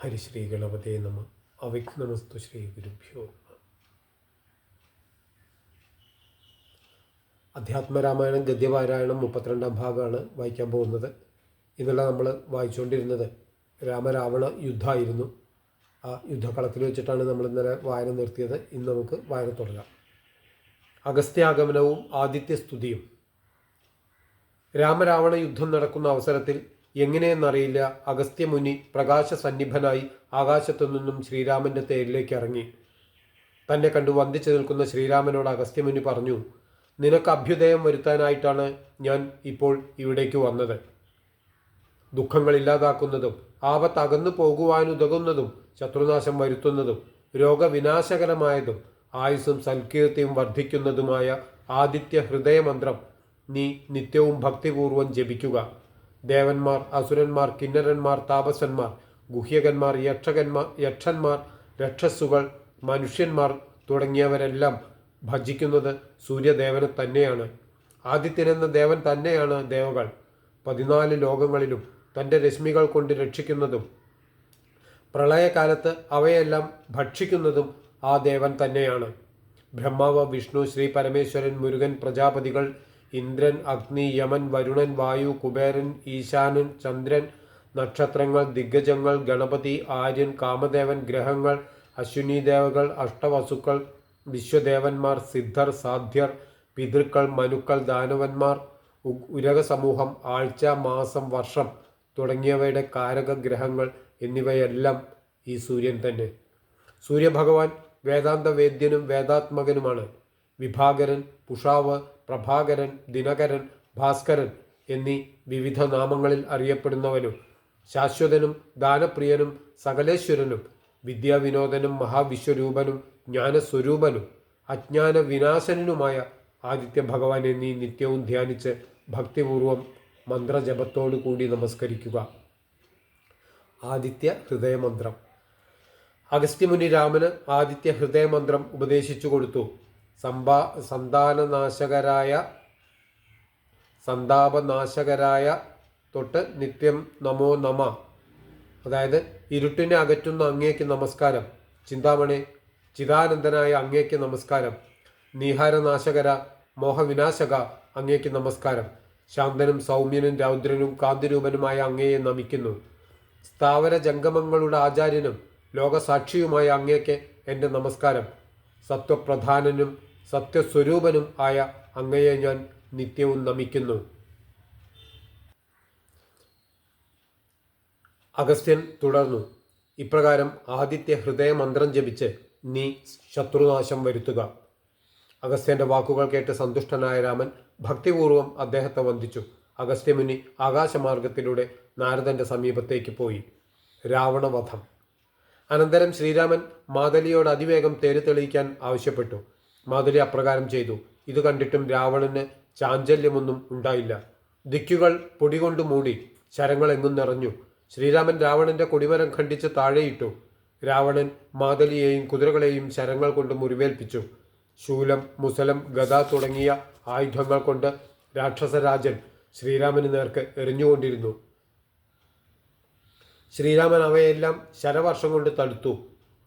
ഹരിശ്രീ ഗണപതേ നമ അവിഘ്നമസ്തു ശ്രീ ഗുരുഭ്യോ നമ. അധ്യാത്മരാമായണം ഗദ്യപാരായണം മുപ്പത്തിരണ്ടാം ഭാഗമാണ് വായിക്കാൻ പോകുന്നത്. ഇന്നലെ നമ്മൾ വായിച്ചുകൊണ്ടിരുന്നത് രാമരാവണ യുദ്ധമായിരുന്നു. ആ യുദ്ധക്കളത്തിൽ വെച്ചിട്ടാണ് നമ്മൾ ഇന്നലെ വായന നിർത്തിയത്. ഇന്ന് നമുക്ക് വായന തുടരാം. അഗസ്ത്യാഗമനവും ആദിത്യസ്തുതിയും. രാമരാവണ യുദ്ധം നടക്കുന്ന അവസരത്തിൽ എങ്ങനെയെന്നറിയില്ല. അഗസ്ത്യമുനി പ്രകാശസന്നിഭനായി ആകാശത്തു നിന്നും ശ്രീരാമന്റെ തേരിലേക്ക് ഇറങ്ങി തന്നെ കണ്ടു വന്ദിച്ചു നിൽക്കുന്ന ശ്രീരാമനോട് അഗസ്ത്യമുനി പറഞ്ഞു നിനക്ക് അഭ്യുദയം വരുത്താനായിട്ടാണ് ഞാൻ ഇപ്പോൾ ഇവിടേക്ക് വന്നത്. ദുഃഖങ്ങൾ ഇല്ലാതാക്കുന്നതും ആപത്ത് അകന്നു പോകുവാനുതകുന്നതും ശത്രുനാശം വരുത്തുന്നതും രോഗവിനാശകരമായതും ആയുസ്സും സൽകീർത്തിയും വർദ്ധിക്കുന്നതുമായ ആദിത്യ ഹൃദയമന്ത്രം നീ നിത്യവും ഭക്തിപൂർവം ജപിക്കുക. ദേവന്മാർ അസുരന്മാർ കിന്നരന്മാർ താപസന്മാർ ഗുഹ്യകന്മാർ യക്ഷകന്മാർ യക്ഷന്മാർ രക്ഷസുകൾ മനുഷ്യന്മാർ തുടങ്ങിയവരെല്ലാം ഭജിക്കുന്നത് സൂര്യദേവനെ തന്നെയാണ്. ആദിത്യനെന്ന ദേവൻ തന്നെയാണ് ദേവകൾ. പതിനാല് ലോകങ്ങളിലും തന്റെ രശ്മികൾ കൊണ്ട് രക്ഷിക്കുന്നതും പ്രളയകാലത്ത് അവയെല്ലാം ഭക്ഷിക്കുന്നതും ആ ദേവൻ തന്നെയാണ്. ബ്രഹ്മാവ് വിഷ്ണു ശ്രീ പരമേശ്വരൻ മുരുകൻ പ്രജാപതികൾ ഇന്ദ്രൻ അഗ്നി യമൻ വരുണൻ വായു കുബേരൻ ഈശാനൻ ചന്ദ്രൻ നക്ഷത്രങ്ങൾ ദിഗ്ഗജങ്ങൾ ഗണപതി ആര്യൻ കാമദേവൻ ഗ്രഹങ്ങൾ അശ്വിനി ദേവകൾ അഷ്ടവസുക്കൾ വിശ്വദേവന്മാർ സിദ്ധർ സാധ്യർ പിതൃക്കൾ മനുക്കൾ ദാനവന്മാർ ഉരക സമൂഹം ആഴ്ച മാസം വർഷം തുടങ്ങിയവയുടെ കാരക ഗ്രഹങ്ങൾ എന്നിവയെല്ലാം ഈ സൂര്യൻ തന്നെ. സൂര്യഭഗവാൻ വേദാന്ത വേദ്യനും വേദാത്മകനുമാണ്. വിഭാകരൻ പുഷാവ് പ്രഭാകരൻ ദിനകരൻ ഭാസ്കരൻ എന്നീ വിവിധ നാമങ്ങളിൽ അറിയപ്പെടുന്നവനും ശാശ്വതനും ദാനപ്രിയനും സകലേശ്വരനും വിദ്യാവിനോദനും മഹാവിശ്വരൂപനും ജ്ഞാനസ്വരൂപനും അജ്ഞാന വിനാശനുമായ ആദിത്യ ഭഗവാനെ നീ നിത്യവും ധ്യാനിച്ച് ഭക്തിപൂർവം മന്ത്രജപത്തോടു കൂടി നമസ്കരിക്കുക. ആദിത്യ ഹൃദയമന്ത്രം. അഗസ്ത്യമുനി രാമന് ആദിത്യ ഹൃദയമന്ത്രം ഉപദേശിച്ചു കൊടുത്തു. സമ്പാ സന്താനനാശകരായ സന്താപനാശകരായ തൊട്ട് നിത്യം നമോ നമ. അതായത് ഇരുട്ടിനെ അകറ്റുന്ന അങ്ങേക്ക് നമസ്കാരം. ചിന്താമണി ചിദാനന്ദനായ അങ്ങേക്ക് നമസ്കാരം. നീഹാരനാശകര മോഹവിനാശക അങ്ങേക്ക് നമസ്കാരം. ശാന്തനും സൗമ്യനും രൗദ്രനും കാന്തിരൂപനുമായ അങ്ങയെ നമിക്കുന്നു. സ്ഥാവര ജംഗമങ്ങളുടെ ആചാര്യനും ലോകസാക്ഷിയുമായ അങ്ങേക്ക് എന്റെ നമസ്കാരം. സത്വപ്രധാനനും സത്യസ്വരൂപനും ആയ അങ്ങയെ ഞാൻ നിത്യവും നമിക്കുന്നു. അഗസ്ത്യൻ തുടർന്നു. ഇപ്രകാരം ആദിത്യ ഹൃദയമന്ത്രം ജപിച്ച് നീ ശത്രുനാശം വരുത്തുക. അഗസ്ത്യന്റെ വാക്കുകൾ കേട്ട് സന്തുഷ്ടനായ രാമൻ ഭക്തിപൂർവം അദ്ദേഹത്തെ വന്ദിച്ചു. അഗസ്ത്യമുനി ആകാശമാർഗത്തിലൂടെ നാരദന്റെ സമീപത്തേക്ക് പോയി. രാവണവധം. അനന്തരം ശ്രീരാമൻ മാതലിയോട് അതിവേഗം തേര് തെളിയിക്കാൻ ആവശ്യപ്പെട്ടു. മാതലി അപ്രകാരം ചെയ്തു. ഇത് കണ്ടിട്ടും രാവണന് ചാഞ്ചല്യമൊന്നും ഉണ്ടായില്ല. ദിക്കുകൾ പൊടികൊണ്ട് മൂടി ശരങ്ങൾ എങ്ങും നിറഞ്ഞു. ശ്രീരാമൻ രാവണന്റെ കൊടിമരം ഖണ്ഡിച്ച് താഴെയിട്ടു. രാവണൻ മാതലിയെയും കുതിരകളെയും ശരങ്ങൾ കൊണ്ട് മുറിവേൽപ്പിച്ചു. ശൂലം മുസലം ഗദ തുടങ്ങിയ ആയുധങ്ങൾ കൊണ്ട് രാക്ഷസരാജൻ ശ്രീരാമന് നേർക്ക് എറിഞ്ഞുകൊണ്ടിരുന്നു. ശ്രീരാമൻ അവയെല്ലാം ശരവർഷം കൊണ്ട് തടുത്തു.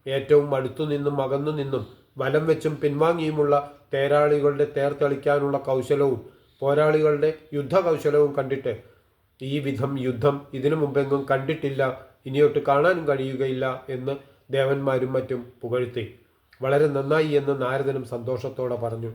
ഏറ്റവും അടുത്തു നിന്നും അകന്നു നിന്നും വലം വെച്ചും പിൻവാങ്ങിയുമുള്ള തേരാളികളുടെ തേർ തെളിക്കാനുള്ള കൗശലവും പോരാളികളുടെ യുദ്ധകൗശലവും കണ്ടിട്ട് ഈ വിധം യുദ്ധം ഇതിനു മുമ്പെങ്ങും കണ്ടിട്ടില്ല ഇനിയൊട്ട് കാണാനും കഴിയുകയില്ല എന്ന് ദേവന്മാരും മറ്റും പുകഴ്ത്തി. വളരെ നന്നായി എന്ന് നാരദനും സന്തോഷത്തോടെ പറഞ്ഞു.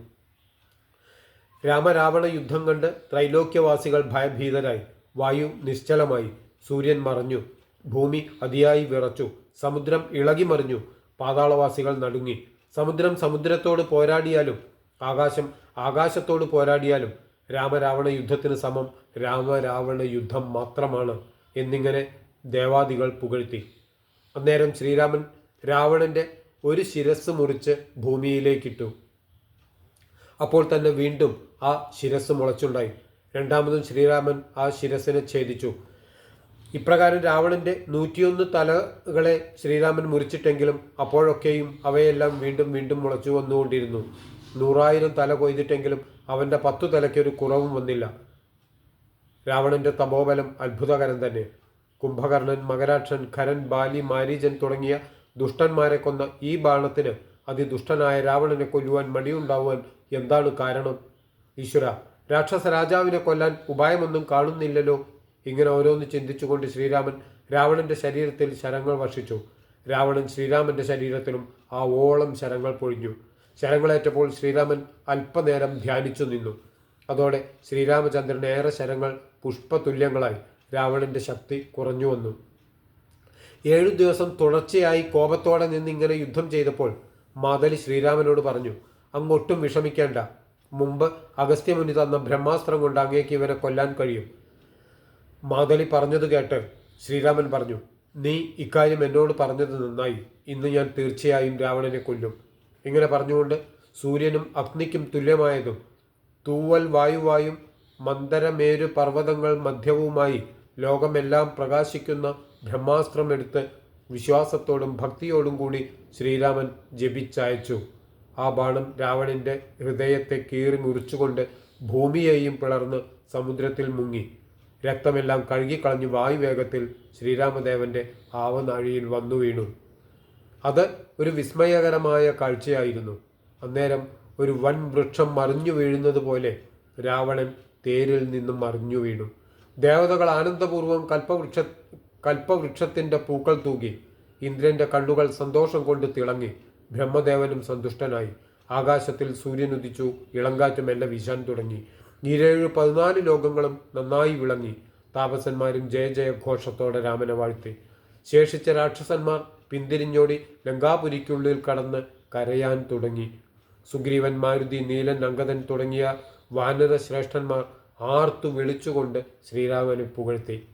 രാമരാവണ യുദ്ധം കണ്ട് ത്രൈലോക്യവാസികൾ ഭയഭീതരായി. വായു നിശ്ചലമായി. സൂര്യൻ മറഞ്ഞു. ഭൂമി അതിയായി വിറച്ചു. സമുദ്രം ഇളകിമറിഞ്ഞു. പാതാളവാസികൾ നടുങ്ങി. സമുദ്രം സമുദ്രത്തോട് പോരാടിയാലും ആകാശം ആകാശത്തോട് പോരാടിയാലും രാമരാവണ യുദ്ധത്തിന് സമം രാമരാവണ യുദ്ധം മാത്രമാണ് എന്നിങ്ങനെ ദേവാദികൾ പുകഴ്ത്തി. അന്നേരം ശ്രീരാമൻ രാവണന്റെ ഒരു ശിരസ് മുറിച്ച് ഭൂമിയിലേക്കിട്ടു. അപ്പോൾ തന്നെ വീണ്ടും ആ ശിരസ് മുളച്ചുണ്ടായി. രണ്ടാമതും ശ്രീരാമൻ ആ ശിരസിനെ ഛേദിച്ചു. ഇപ്രകാരം രാവണന്റെ നൂറ്റിയൊന്ന് തലകളെ ശ്രീരാമൻ മുറിച്ചിട്ടെങ്കിലും അപ്പോഴൊക്കെയും അവയെല്ലാം വീണ്ടും വീണ്ടും മുളച്ചു വന്നുകൊണ്ടിരുന്നു. നൂറായിരം തല കൊയ്തിട്ടെങ്കിലും അവന്റെ പത്തു തലയ്ക്കൊരു കുറവും വന്നില്ല. രാവണന്റെ തപോബലം അത്ഭുതകരം തന്നെ. കുംഭകർണൻ മകരാക്ഷൻ ഖരൻ ബാലി മാരീജൻ തുടങ്ങിയ ദുഷ്ടന്മാരെ കൊന്ന ഈ ബാണത്തിന് അതിദുഷ്ടനായ രാവണനെ കൊല്ലുവാൻ മടിയുണ്ടാവുവാൻ എന്താണ് കാരണം? ഈശ്വര രാക്ഷസ രാജാവിനെ കൊല്ലാൻ ഉപായമൊന്നും കാണുന്നില്ലല്ലോ ഇങ്ങനെ ഓരോന്ന് ചിന്തിച്ചുകൊണ്ട് ശ്രീരാമൻ രാവണന്റെ ശരീരത്തിൽ ശരങ്ങൾ വർഷിച്ചു. രാവണൻ ശ്രീരാമന്റെ ശരീരത്തിലും ആ ഓളം ശരങ്ങൾ പൊഴിഞ്ഞു. ശരങ്ങളേറ്റപ്പോൾ ശ്രീരാമൻ അല്പനേരം ധ്യാനിച്ചു നിന്നു. അതോടെ ശ്രീരാമചന്ദ്രൻ ഏറെ ശരങ്ങൾ പുഷ്പതുല്യങ്ങളായി. രാവണന്റെ ശക്തി കുറഞ്ഞു വന്നു. ഏഴു ദിവസം തുടർച്ചയായി കോപത്തോടെ നിന്നിങ്ങനെ യുദ്ധം ചെയ്തപ്പോൾ മാതലി ശ്രീരാമനോട് പറഞ്ഞു അങ്ങൊട്ടും വിഷമിക്കേണ്ട. മുമ്പ് അഗസ്ത്യമുനി തന്ന ബ്രഹ്മാസ്ത്രം കൊണ്ട് അങ്ങേക്ക് ഇവരെ കൊല്ലാൻ കഴിയും. മാതലി പറഞ്ഞത് കേട്ട് ശ്രീരാമൻ പറഞ്ഞു നീ ഇക്കാര്യം എന്നോട് പറഞ്ഞത് നന്നായി. ഇന്ന് ഞാൻ തീർച്ചയായും രാവണനെ കൊല്ലും. ഇങ്ങനെ പറഞ്ഞുകൊണ്ട് സൂര്യനും അഗ്നിക്കും തുല്യമായതും തൂവൽ വായുവായും മന്ദരമേരു പർവതങ്ങൾ മധ്യവുമായി ലോകമെല്ലാം പ്രകാശിക്കുന്ന ബ്രഹ്മാസ്ത്രമെടുത്ത് വിശ്വാസത്തോടും ഭക്തിയോടും കൂടി ശ്രീരാമൻ ജപിച്ചയച്ചു. ആ ബാണം രാവണന്റെ ഹൃദയത്തെ കീറി മുറിച്ചുകൊണ്ട് ഭൂമിയെയും പിളർന്ന് സമുദ്രത്തിൽ മുങ്ങി. രക്തമെല്ലാം കഴുകിക്കളഞ്ഞ് വായുവേഗത്തിൽ ശ്രീരാമദേവന്റെ ആവനാഴിയിൽ വന്നു വീണു. അത് ഒരു വിസ്മയകരമായ കാഴ്ചയായിരുന്നു. അന്നേരം ഒരു വൻ വൃക്ഷം മറിഞ്ഞു വീഴുന്നത് പോലെ രാവണൻ തേരിൽ നിന്നും മറിഞ്ഞു വീണു. ദേവതകൾ ആനന്ദപൂർവം കൽപ്പവൃക്ഷ കൽപ്പവൃക്ഷത്തിന്റെ പൂക്കൾ തൂകി ഇന്ദ്രന്റെ കണ്ണുകൾ സന്തോഷം കൊണ്ട് തിളങ്ങി ബ്രഹ്മദേവനും സന്തുഷ്ടനായി. ആകാശത്തിൽ സൂര്യനുദിച്ചു ഇളങ്കാറ്റ് മെല്ലെ വീശാൻ തുടങ്ങി. ഈരേഴ് പതിനാല് ലോകങ്ങളും നന്നായി വിളങ്ങി. താപസന്മാരും ജയ ജയഘോഷത്തോടെ രാമനെ വാഴ്ത്തി. ശേഷിച്ച രാക്ഷസന്മാർ പിന്തിരിഞ്ഞോടി ലങ്കാപുരിക്കുള്ളിൽ കടന്ന് കരയാൻ തുടങ്ങി. സുഗ്രീവൻ മാരുതി നീലൻ അങ്കദൻ തുടങ്ങിയ വാനര ശ്രേഷ്ഠന്മാർ ആർത്തു വിളിച്ചുകൊണ്ട് ശ്രീരാമനെ പുകഴ്ത്തി.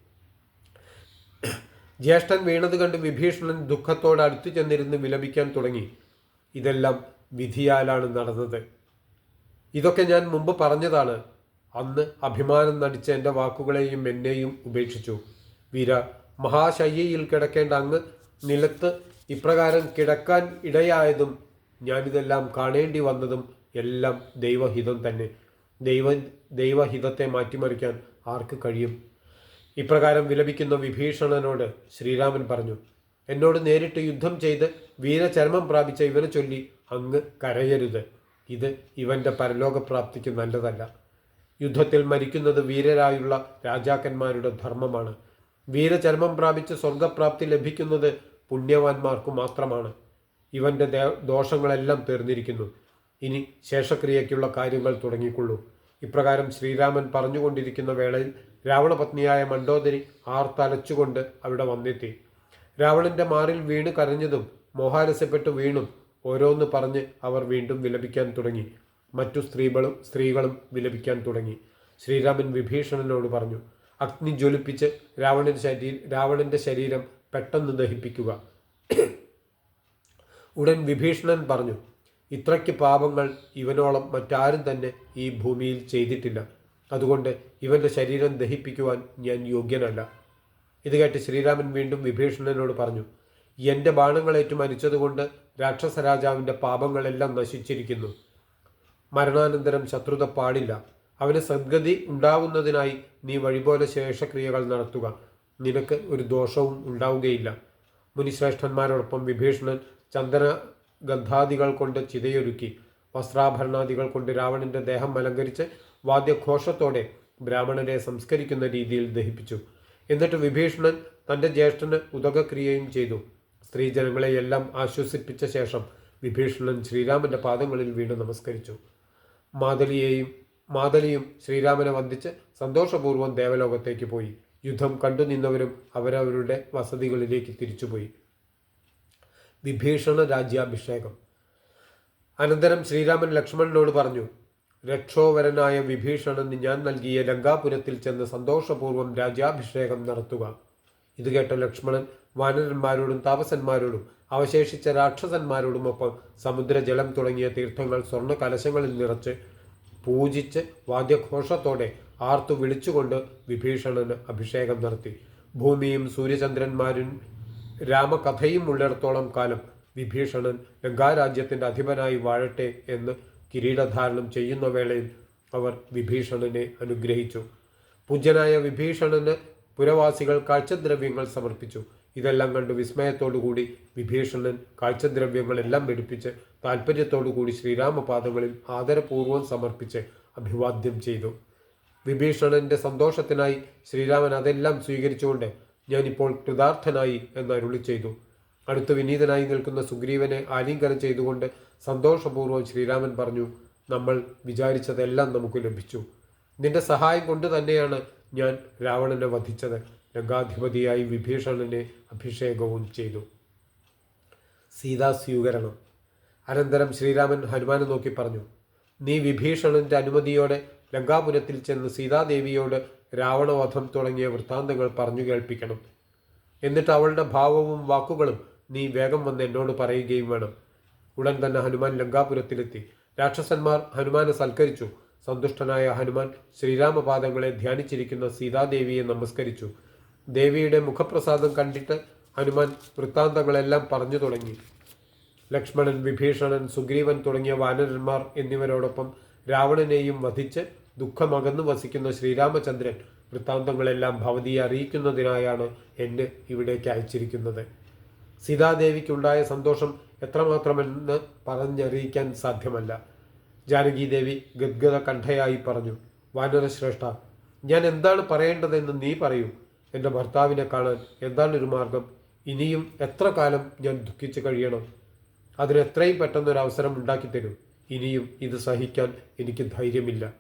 ജ്യേഷ്ഠൻ വീണത് കണ്ട് വിഭീഷണൻ ദുഃഖത്തോടെ അടുത്തു ചെന്നിരുന്ന് വിലപിക്കാൻ തുടങ്ങി. ഇതെല്ലാം വിധിയാലാണ് നടന്നത്. ഇതൊക്കെ ഞാൻ മുമ്പ് പറഞ്ഞതാണ്. അന്ന് അഭിമാനം നടിച്ച എന്റെ വാക്കുകളെയും എന്നെയും ഉപേക്ഷിച്ചു. വീര മഹാശയ്യയിൽ കിടക്കേണ്ട അങ്ങ് നിലത്ത് ഇപ്രകാരം കിടക്കാൻ ഇടയായതും ഞാനിതെല്ലാം കാണേണ്ടി വന്നതും എല്ലാം ദൈവഹിതം തന്നെ. ദൈവ ദൈവഹിതത്തെ മാറ്റിമറിക്കാൻ ആർക്ക് കഴിയും? ഇപ്രകാരം വിലപിക്കുന്ന വിഭീഷണനോട് ശ്രീരാമൻ പറഞ്ഞു എന്നോട് നേരിട്ട് യുദ്ധം ചെയ്ത് വീരചരമം പ്രാപിച്ച ഇവനെ ചൊല്ലി അങ്ങ് കരയരുത്. ഇത് ഇവന്റെ പരലോകപ്രാപ്തിക്ക് നല്ലതല്ല. യുദ്ധത്തിൽ മരിക്കുന്നത് വീരരായുള്ള രാജാക്കന്മാരുടെ ധർമ്മമാണ്. വീരചരമം പ്രാപിച്ച് സ്വർഗപ്രാപ്തി ലഭിക്കുന്നത് പുണ്യവാന്മാർക്കു മാത്രമാണ്. ഇവന്റെ ദോഷങ്ങളെല്ലാം തീർന്നിരിക്കുന്നു. ഇനി ശേഷക്രിയയ്ക്കുള്ള കാര്യങ്ങൾ തുടങ്ങിക്കൊള്ളൂ. ഇപ്രകാരം ശ്രീരാമൻ പറഞ്ഞുകൊണ്ടിരിക്കുന്ന വേളയിൽ രാവണപത്നിയായ മണ്ഡോദരി ആർത്തലച്ചുകൊണ്ട് അവിടെ വന്നെത്തി. രാവണന്റെ മാറിൽ വീണ് കരഞ്ഞതും മോഹാരസ്യപ്പെട്ടു വീണും ഓരോന്ന് പറഞ്ഞ് അവർ വീണ്ടും വിലപിക്കാൻ തുടങ്ങി. മറ്റു സ്ത്രീകളും സ്ത്രീകളും വിലപിക്കാൻ തുടങ്ങി. ശ്രീരാമൻ വിഭീഷണനോട് പറഞ്ഞു അഗ്നി ജ്വലിപ്പിച്ച് രാവണന്റെ ശരീ രാവണന്റെ ശരീരം പെട്ടെന്ന് ദഹിപ്പിക്കുക. ഉടൻ വിഭീഷണൻ പറഞ്ഞു ഇത്രയ്ക്ക് പാപങ്ങൾ ഇവനോളം മറ്റാരും തന്നെ ഈ ഭൂമിയിൽ ചെയ്തിട്ടില്ല. അതുകൊണ്ട് ഇവന്റെ ശരീരം ദഹിപ്പിക്കുവാൻ ഞാൻ യോഗ്യനല്ല. ഇത് കേട്ട് ശ്രീരാമൻ വീണ്ടും വിഭീഷണനോട് പറഞ്ഞു എന്റെ ബാണങ്ങളേറ്റു മരിച്ചതുകൊണ്ട് രാക്ഷസ രാജാവിന്റെ പാപങ്ങളെല്ലാം നശിച്ചിരിക്കുന്നു. മരണാനന്തരം ശത്രുത പാടില്ല. അവന് സദ്ഗതി ഉണ്ടാവുന്നതിനായി നീ വഴിപോലെ ശേഷക്രിയകൾ നടത്തുക. നിനക്ക് ഒരു ദോഷവും ഉണ്ടാവുകയില്ല. മുനിശ്രേഷ്ഠന്മാരോടൊപ്പം വിഭീഷണൻ ചന്ദന ഗന്ധാദികൾ കൊണ്ട് ചിതയൊരുക്കി. വസ്ത്രാഭരണാദികൾ കൊണ്ട് രാവണന്റെ ദേഹം അലങ്കരിച്ച് വാദ്യഘോഷത്തോടെ ബ്രാഹ്മണരെ സംസ്കരിക്കുന്ന രീതിയിൽ ദഹിപ്പിച്ചു. എന്നിട്ട് വിഭീഷണൻ തന്റെ ജ്യേഷ്ഠന് ഉദകക്രിയയും ചെയ്തു. സ്ത്രീജനങ്ങളെയെല്ലാം ആശ്വസിപ്പിച്ച ശേഷം വിഭീഷണൻ ശ്രീരാമന്റെ പാദങ്ങളിൽ വീണ് നമസ്കരിച്ചു. മാതലിയെയും മാതലിയും ശ്രീരാമനെ വന്ദിച്ച് സന്തോഷപൂർവം ദേവലോകത്തേക്ക് പോയി. യുദ്ധം കണ്ടുനിന്നവരും അവരവരുടെ വസതികളിലേക്ക് തിരിച്ചുപോയി. വിഭീഷണ രാജ്യാഭിഷേകം. അനന്തരം ശ്രീരാമൻ ലക്ഷ്മണനോട് പറഞ്ഞു രക്ഷോവരനായ വിഭീഷണന് ഞാൻ നൽകിയ ലങ്കാപുരത്തിൽ ചെന്ന് സന്തോഷപൂർവം രാജ്യാഭിഷേകം നടത്തുക. ഇത് കേട്ട ലക്ഷ്മണൻ വാനരന്മാരോടും താപസന്മാരോടും അവശേഷിച്ച രാക്ഷസന്മാരോടുമൊപ്പം സമുദ്രജലം തുടങ്ങിയ തീർത്ഥങ്ങൾ സ്വർണ കലശങ്ങളിൽ നിറച്ച് പൂജിച്ച് വാദ്യഘോഷത്തോടെ ആർത്തു വിളിച്ചുകൊണ്ട് വിഭീഷണന് അഭിഷേകം നടത്തി. ഭൂമിയും സൂര്യചന്ദ്രന്മാരും രാമകഥയും ഉള്ളിടത്തോളം കാലം വിഭീഷണൻ ലങ്കാരാജ്യത്തിന്റെ അധിപനായി വാഴട്ടെ എന്ന് കിരീടധാരണം ചെയ്യുന്ന വേളയിൽ അവർ വിഭീഷണനെ അനുഗ്രഹിച്ചു. പൂജ്യനായ വിഭീഷണന് പുരവാസികൾ കാഴ്ചദ്രവ്യങ്ങൾ സമർപ്പിച്ചു. ഇതെല്ലാം കണ്ട് വിസ്മയത്തോടുകൂടി വിഭീഷണൻ കാഴ്ചദ്രവ്യങ്ങളെല്ലാം വെടിപ്പിച്ച് താല്പര്യത്തോടുകൂടി ശ്രീരാമപാദങ്ങളിൽ ആദരപൂർവം സമർപ്പിച്ച് അഭിവാദ്യം ചെയ്തു. വിഭീഷണന്റെ സന്തോഷത്തിനായി ശ്രീരാമൻ അതെല്ലാം സ്വീകരിച്ചുകൊണ്ട് ഞാനിപ്പോൾ കൃതാർത്ഥനായി എന്ന് അരുളി ചെയ്തു. അടുത്ത് വിനീതനായി നിൽക്കുന്ന സുഗ്രീവനെ ആലിംഗനം ചെയ്തുകൊണ്ട് സന്തോഷപൂർവം ശ്രീരാമൻ പറഞ്ഞു നമ്മൾ വിചാരിച്ചതെല്ലാം നമുക്ക് ലഭിച്ചു. നിന്റെ സഹായം കൊണ്ട് തന്നെയാണ് ഞാൻ രാവണനെ വധിച്ചത്. രംഗാധിപതിയായി വിഭീഷണനെ അഭിഷേകവും ചെയ്തു. സീതാ സ്വീകരണം അനന്തരം ശ്രീരാമൻ ഹനുമാനെ നോക്കി പറഞ്ഞു നീ വിഭീഷണന്റെ അനുമതിയോടെ ലങ്കാപുരത്തിൽ ചെന്ന് സീതാദേവിയോട് രാവണവധം തുടങ്ങിയ വൃത്താന്തങ്ങൾ പറഞ്ഞു കേൾപ്പിക്കണം. എന്നിട്ട് അവളുടെ ഭാവവും വാക്കുകളും നീ വേഗം വന്ന് എന്നോട് പറയുകയും വേണം. ഉടൻ തന്നെ ഹനുമാൻ ലങ്കാപുരത്തിലെത്തി. രാക്ഷസന്മാർ ഹനുമാനെ സൽക്കരിച്ചു. സന്തുഷ്ടനായ ഹനുമാൻ ശ്രീരാമപാദങ്ങളെ ധ്യാനിച്ചിരിക്കുന്ന സീതാദേവിയെ നമസ്കരിച്ചു. ദേവിയുടെ മുഖപ്രസാദം കണ്ടിട്ട് ഹനുമാൻ വൃത്താന്തങ്ങളെല്ലാം പറഞ്ഞു തുടങ്ങി. ലക്ഷ്മണൻ വിഭീഷണൻ സുഗ്രീവൻ തുടങ്ങിയ വാനരന്മാർ എന്നിവരോടൊപ്പം രാവണനെയും വധിച്ച് ദുഃഖമകന്നു വസിക്കുന്ന ശ്രീരാമചന്ദ്രൻ വൃത്താന്തങ്ങളെല്ലാം ഭവതിയെ അറിയിക്കുന്നതിനായാണ് എന്നെ ഇവിടേക്ക് അയച്ചിരിക്കുന്നത്. സീതാദേവിക്കുണ്ടായ സന്തോഷം എത്രമാത്രമെന്ന് പറഞ്ഞറിയിക്കാൻ സാധ്യമല്ല. ജാനകീദേവി ഗദ്ഗത കണ്ഠയായി പറഞ്ഞു വാനരശ്രേഷ്ഠ ഞാൻ എന്താണ് പറയേണ്ടതെന്ന് നീ പറയൂ. എന്റെ ഭർത്താവിനെ കാണാൻ എന്താണ് ഒരു മാർഗം? ഇനിയും എത്ര കാലം ഞാൻ ദുഃഖിച്ച് കഴിയണം? അതിന് എത്രയും പെട്ടെന്നൊരു അവസരം ഉണ്ടാക്കി തരും. ഇനിയും ഇത് സഹിക്കാൻ എനിക്ക് ധൈര്യമില്ല.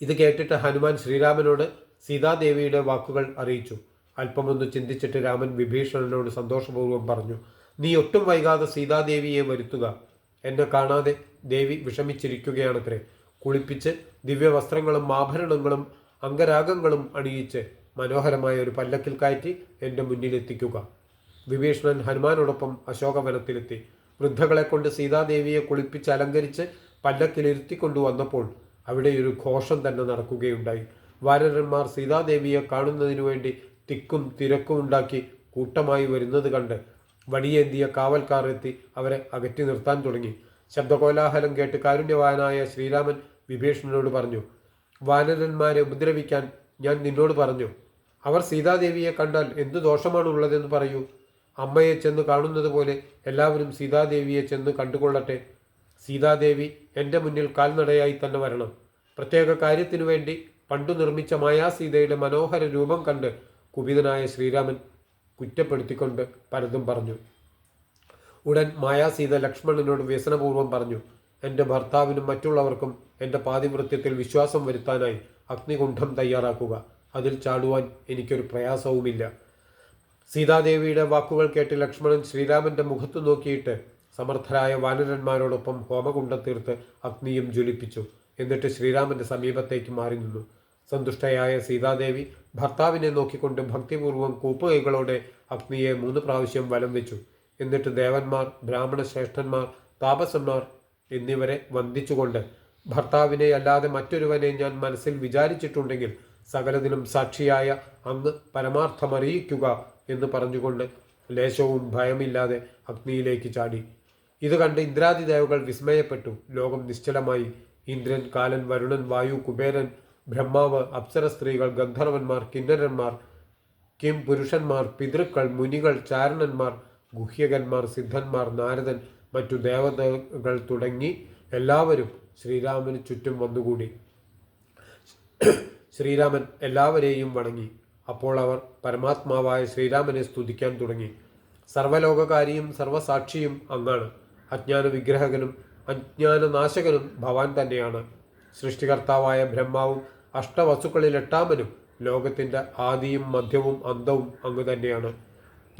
ഇത് കേട്ടിട്ട് ഹനുമാൻ ശ്രീരാമനോട് സീതാദേവിയുടെ വാക്കുകൾ അറിയിച്ചു. അല്പമൊന്ന് ചിന്തിച്ചിട്ട് രാമൻ വിഭീഷണനോട് സന്തോഷപൂർവം പറഞ്ഞു നീ ഒട്ടും വൈകാതെ സീതാദേവിയെ വരുത്തുക. എന്നെ കാണാതെ ദേവി വിഷമിച്ചിരിക്കുകയാണത്രേ. കുളിപ്പിച്ച് ദിവ്യവസ്ത്രങ്ങളും ആഭരണങ്ങളും അംഗരാഗങ്ങളും അണിയിച്ച് മനോഹരമായ ഒരു പല്ലക്കിൽ കയറ്റി എന്റെ മുന്നിലെത്തിക്കുക. വിഭീഷണൻ ഹനുമാനോടൊപ്പം അശോകവനത്തിലെത്തി. വൃദ്ധകളെ കൊണ്ട് സീതാദേവിയെ കുളിപ്പിച്ച് അലങ്കരിച്ച് പല്ലക്കിലിരുത്തിക്കൊണ്ടു വന്നപ്പോൾ അവിടെ ഒരു ഘോഷം തന്നെ നടക്കുകയുണ്ടായി. വാരരന്മാർ സീതാദേവിയെ കാണുന്നതിനു വേണ്ടി തിക്കും തിരക്കും ഉണ്ടാക്കി കൂട്ടമായി വരുന്നത് കണ്ട് വടിയേന്തിയ കാവൽക്കാർ എത്തി അവരെ അകറ്റി നിർത്താൻ തുടങ്ങി. ശബ്ദകോലാഹലം കേട്ട് കാരുണ്യവാനായ ശ്രീരാമൻ വിഭീഷണനോട് പറഞ്ഞു വാനരന്മാരെ ഉപദ്രവിക്കാൻ ഞാൻ നിന്നോട് പറഞ്ഞു. അവർ സീതാദേവിയെ കണ്ടാൽ എന്തു ദോഷമാണ് ഉള്ളതെന്ന് പറയൂ. അമ്മയെ ചെന്ന് കാണുന്നത് പോലെ എല്ലാവരും സീതാദേവിയെ ചെന്ന് കണ്ടുകൊള്ളട്ടെ. സീതാദേവി എന്റെ മുന്നിൽ കാൽനടയായി തന്നെ വരണം. പ്രത്യേക കാര്യത്തിനു വേണ്ടി പണ്ടു നിർമ്മിച്ച മായാസീതയുടെ മനോഹര രൂപം കണ്ട് കുപിതനായ ശ്രീരാമൻ കുറ്റപ്പെടുത്തിക്കൊണ്ട് പലതും പറഞ്ഞു. ഉടൻ മായാസീത ലക്ഷ്മണനോട് വ്യസനപൂർവം പറഞ്ഞു. എന്റെ ഭർത്താവിനും മറ്റുള്ളവർക്കും എന്റെ പാതിവൃത്യത്തിൽ വിശ്വാസം വരുത്താനായി അഗ്നികുണ്ഠം തയ്യാറാക്കുക. അതിൽ ചാടുവാൻ എനിക്കൊരു പ്രയാസവുമില്ല. സീതാദേവിയുടെ വാക്കുകൾ കേട്ട് ലക്ഷ്മണൻ ശ്രീരാമന്റെ മുഖത്തു നോക്കിയിട്ട് സമർത്ഥരായ വാനരന്മാരോടൊപ്പം ഹോമകുണ്ടം തീർത്ത് അഗ്നിയും ജ്വലിപ്പിച്ചു. എന്നിട്ട് ശ്രീരാമന്റെ സമീപത്തേക്ക് മാറി നിന്നു. സന്തുഷ്ടയായ സീതാദേവി ഭർത്താവിനെ നോക്കിക്കൊണ്ട് ഭക്തിപൂർവം കൂപ്പുകൈകളോടെ അഗ്നിയെ മൂന്ന് പ്രാവശ്യം വലം വെച്ചു. എന്നിട്ട് ദേവന്മാർ ബ്രാഹ്മണ ശ്രേഷ്ഠന്മാർ താപസന്മാർ എന്നിവരെ വന്ദിച്ചുകൊണ്ട് ഭർത്താവിനെ അല്ലാതെ മറ്റൊരുവനെ ഞാൻ മനസ്സിൽ വിചാരിച്ചിട്ടുണ്ടെങ്കിൽ സകലതിനും സാക്ഷിയായ അന്ന് പരമാർത്ഥമറിയിക്കുക എന്ന് പറഞ്ഞുകൊണ്ട് ലേശവും ഭയമില്ലാതെ അഗ്നിയിലേക്ക് ചാടി. ഇത് കണ്ട് ഇന്ദ്രാദിദേവകൾ വിസ്മയപ്പെട്ടു. ലോകം നിശ്ചലമായി. ഇന്ദ്രൻ കാലൻ വരുണൻ വായു കുബേരൻ ബ്രഹ്മാവ് അപ്സര സ്ത്രീകൾ ഗന്ധർവന്മാർ കിന്നരന്മാർ കിം പുരുഷന്മാർ പിതൃക്കൾ മുനികൾ ചാരണന്മാർ ഗുഹ്യകന്മാർ സിദ്ധന്മാർ നാരദൻ മറ്റു ദേവതകൾ തുടങ്ങി എല്ലാവരും ശ്രീരാമന് ചുറ്റും വന്നുകൂടി. ശ്രീരാമൻ എല്ലാവരെയും വണങ്ങി. അപ്പോൾ അവർ പരമാത്മാവായ ശ്രീരാമനെ സ്തുതിക്കാൻ തുടങ്ങി. സർവലോകകാരിയും സർവസാക്ഷിയും അങ്ങാണ്. അജ്ഞാന വിഗ്രഹകനും അജ്ഞാനനാശകനും ഭവാൻ തന്നെയാണ്. സൃഷ്ടികർത്താവായ ബ്രഹ്മാവും അഷ്ടവസ്തുക്കളിൽ എട്ടാമനും ലോകത്തിന്റെ ആദിയും മധ്യവും അന്തവും അങ്ങ് തന്നെയാണ്.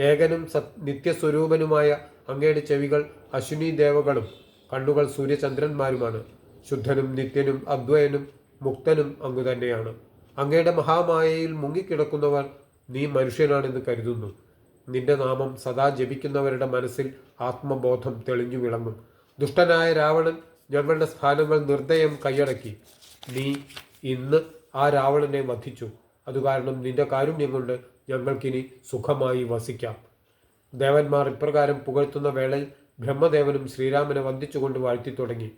ഏകനും സത് നിത്യസ്വരൂപനുമായ അങ്ങയുടെ ചെവികൾ അശ്വിനി ദേവകളും കണ്ണുകൾ സൂര്യചന്ദ്രന്മാരുമാണ്. ശുദ്ധനും നിത്യനും അദ്വയനും മുക്തനും അങ്ങ് തന്നെയാണ്. അങ്ങയുടെ മഹാമായയിൽ മുങ്ങിക്കിടക്കുന്നവർ നീ മനുഷ്യനാണെന്ന് കരുതുന്നു. നിന്റെ നാമം സദാ ജപിക്കുന്നവരുടെ മനസ്സിൽ ആത്മബോധം തെളിഞ്ഞു വിളങ്ങും. ദുഷ്ടനായ രാവണൻ ഞങ്ങളുടെ സ്ഥാനങ്ങൾ നിർദ്ദയം കൈയടക്കി. നീ ഇന്ന് ആ രാവണനെ വധിച്ചു. അതുകാരണം നിന്റെ കാരുണ്യം കൊണ്ട് ഞങ്ങൾക്കിനി സുഖമായി വസിക്കാം. ദേവന്മാർ ഇപ്രകാരം പുകഴ്ത്തുന്ന വേളയിൽ ബ്രഹ്മദേവനും ശ്രീരാമനെ വന്ദിച്ചുകൊണ്ട് വാഴ്ത്തി തുടങ്ങി.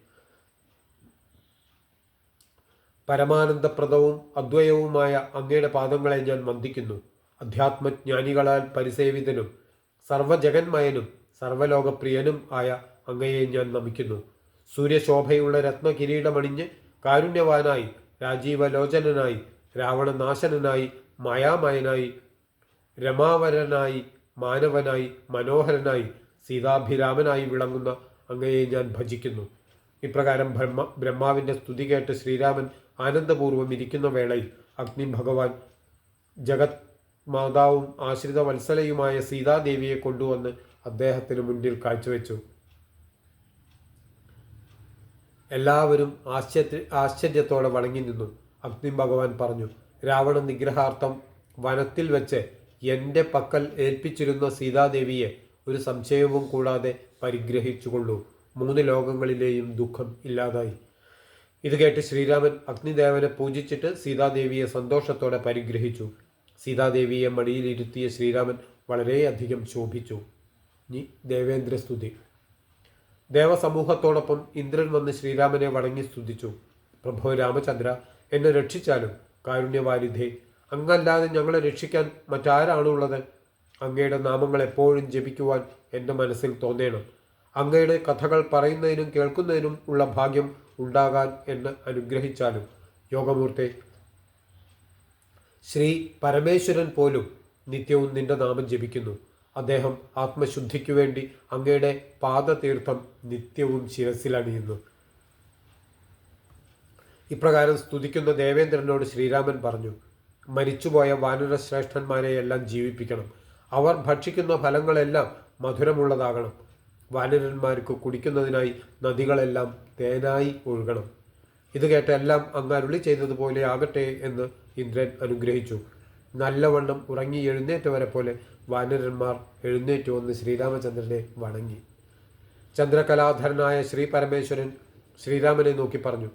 പരമാനന്ദപ്രദവും അദ്വയവുമായ അങ്ങയുടെ പാദങ്ങളെ ഞാൻ വന്ദിക്കുന്നു. അധ്യാത്മജ്ഞാനികളാൽ പരിസേവിതനും സർവജഗന്മയനും സർവലോകപ്രിയനും ആയ അങ്ങയെ ഞാൻ നമിക്കുന്നു. സൂര്യശോഭയുള്ള രത്നകിരീടമണിഞ്ഞ് കാരുണ്യവാനായി രാജീവലോചനനായി രാവണനാശനനായി മായാമയനായി രമാവരനായി മാനവനായി മനോഹരനായി സീതാഭിരാമനായി വിളങ്ങുന്ന അങ്ങയെ ഞാൻ ഭജിക്കുന്നു. ഇപ്രകാരം ബ്രഹ്മ ബ്രഹ്മാവിന്റെ സ്തുതി കേട്ട് ശ്രീരാമൻ ആനന്ദപൂർവം ഇരിക്കുന്ന വേളയിൽ അഗ്നി ഭഗവാൻ ജഗത് മാതാവും ആശ്രിത വത്സലയുമായ സീതാദേവിയെ കൊണ്ടുവന്ന് അദ്ദേഹത്തിന് മുന്നിൽ കാഴ്ചവെച്ചു. എല്ലാവരും ആശ്ചര്യ ആശ്ചര്യത്തോടെ വണങ്ങി നിന്നു. അഗ്നി ഭഗവാൻ പറഞ്ഞു രാവണ നിഗ്രഹാർത്ഥം വനത്തിൽ വെച്ച് എന്റെ പക്കൽ ഏൽപ്പിച്ചിരുന്ന സീതാദേവിയെ ഒരു സംശയവും കൂടാതെ പരിഗ്രഹിച്ചുകൊള്ളൂ. മൂന്ന് ലോകങ്ങളിലെയും ദുഃഖം ഇല്ലാതായി. ഇത് കേട്ട് ശ്രീരാമൻ അഗ്നിദേവനെ പൂജിച്ചിട്ട് സീതാദേവിയെ സന്തോഷത്തോടെ പരിഗ്രഹിച്ചു. സീതാദേവിയെ മടിയിലിരുത്തിയ ശ്രീരാമൻ വളരെയധികം ശോഭിച്ചു. ഇനി ദേവേന്ദ്രസ്തുതി ദേവസമൂഹത്തോടൊപ്പം ഇന്ദ്രൻ വന്ന് ശ്രീരാമനെ വണങ്ങി സ്തുതിച്ചു. പ്രഭോ രാമചന്ദ്ര എന്നെ രക്ഷിച്ചാലും കാരുണ്യവാരിധേ അങ്ങല്ലാതെ ഞങ്ങളെ രക്ഷിക്കാൻ മറ്റാരാണുള്ളത് അങ്ങയുടെ നാമങ്ങൾ എപ്പോഴും ജപിക്കുവാൻ എന്റെ മനസ്സിൽ തോന്നേണം. അങ്ങയുടെ കഥകൾ പറയുന്നതിനും കേൾക്കുന്നതിനും ഉള്ള ഭാഗ്യം ഉണ്ടാകാൻ എന്ന് അനുഗ്രഹിച്ചാലും. യോഗമൂർത്തെ ശ്രീ പരമേശ്വരൻ പോലും നിത്യവും നിന്റെ നാമം ജപിക്കുന്നു. അദ്ദേഹം ആത്മശുദ്ധിക്കു വേണ്ടി അങ്ങയുടെ പാദതീർത്ഥം നിത്യവും ശിരസിലണിയുന്നു ഇപ്രകാരം സ്തുതിക്കുന്ന ദേവേന്ദ്രനോട് ശ്രീരാമൻ പറഞ്ഞു മരിച്ചുപോയ വാനരശ്രേഷ്ഠന്മാരെയെല്ലാം ജീവിപ്പിക്കണം. അവർ ഭക്ഷിക്കുന്ന ഫലങ്ങളെല്ലാം മധുരമുള്ളതാകണം. വാനരന്മാർക്ക് കുടിക്കുന്നതിനായി നദികളെല്ലാം തേനായി ഒഴുകണം. ഇത് കേട്ട് എല്ലാം അങ്ങാരുളി ചെയ്തതുപോലെ ആകട്ടെ എന്ന് ഇന്ദ്രൻ അനുഗ്രഹിച്ചു. നല്ലവണ്ണം ഉറങ്ങി എഴുന്നേറ്റവരെ പോലെ വാനരന്മാർ എഴുന്നേറ്റു വന്ന് ശ്രീരാമചന്ദ്രനെ വണങ്ങി. ചന്ദ്രകലാധരനായ ശ്രീ പരമേശ്വരൻ ശ്രീരാമനെ നോക്കി പറഞ്ഞു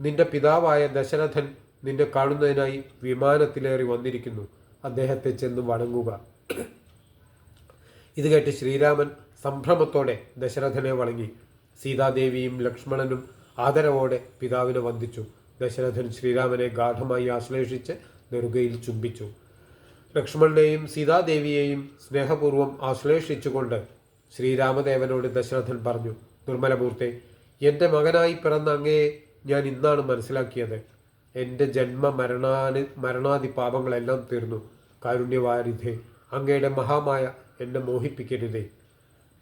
നിന്റെ പിതാവായ ദശരഥൻ നിന്നെ കാണുന്നതിനായി വിമാനത്തിലേറി വന്നിരിക്കുന്നു. അദ്ദേഹത്തെ ചെന്ന് വണങ്ങുക. ഇത് കേട്ട് ശ്രീരാമൻ സംഭ്രമത്തോടെ ദശരഥനെ വണങ്ങി. സീതാദേവിയും ലക്ഷ്മണനും ആദരവോടെ പിതാവിനെ വന്ദിച്ചു. ദശരഥൻ ശ്രീരാമനെ ഗാഠമായി ആശ്ലേഷിച്ച് നെറുകയിൽ ചുംബിച്ചു. ലക്ഷ്മണനെയും സീതാദേവിയെയും സ്നേഹപൂർവം ആശ്ലേഷിച്ചുകൊണ്ട് ശ്രീരാമദേവനോട് ദശരഥൻ പറഞ്ഞു നിർമ്മലമൂർത്തെ എന്റെ മകനായി പിറന്ന അങ്ങയെ ഞാൻ ഇന്നാണ് മനസ്സിലാക്കിയത്. എന്റെ ജന്മ മരണാന് മരണാദി പാപങ്ങളെല്ലാം തീർന്നു. കാരുണ്യവാരിധേ അങ്ങയുടെ മഹാമായ എന്നെ മോഹിപ്പിക്കരുതേ.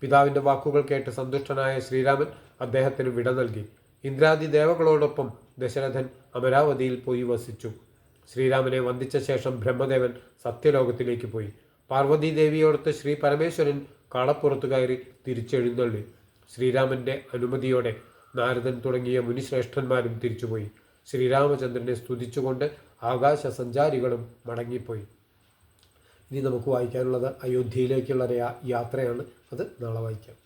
പിതാവിന്റെ വാക്കുകൾ കേട്ട് സന്തുഷ്ടനായ ശ്രീരാമൻ അദ്ദേഹത്തിന് വിട നൽകി. ഇന്ദ്രാദി ദേവകളോടൊപ്പം ദശരഥൻ അമരാവതിയിൽ പോയി വസിച്ചു. ശ്രീരാമനെ വന്ദിച്ച ശേഷം ബ്രഹ്മദേവൻ സത്യലോകത്തിലേക്ക് പോയി. പാർവതി ദേവിയോടൊത്ത് ശ്രീ പരമേശ്വരൻ കാളപ്പുറത്തു കയറി തിരിച്ചെഴുന്നള്ളി. ശ്രീരാമന്റെ അനുമതിയോടെ നാരദൻ തുടങ്ങിയ മുനിശ്രേഷ്ഠന്മാരും തിരിച്ചുപോയി. ശ്രീരാമചന്ദ്രനെ സ്തുതിച്ചുകൊണ്ട് ആകാശ സഞ്ചാരികളും മടങ്ങിപ്പോയി. ഇനി നമുക്ക് വായിക്കാനുള്ളത് അയോധ്യയിലേക്കുള്ള യാത്രയാണ് അത് നാളെ വായിക്കാം.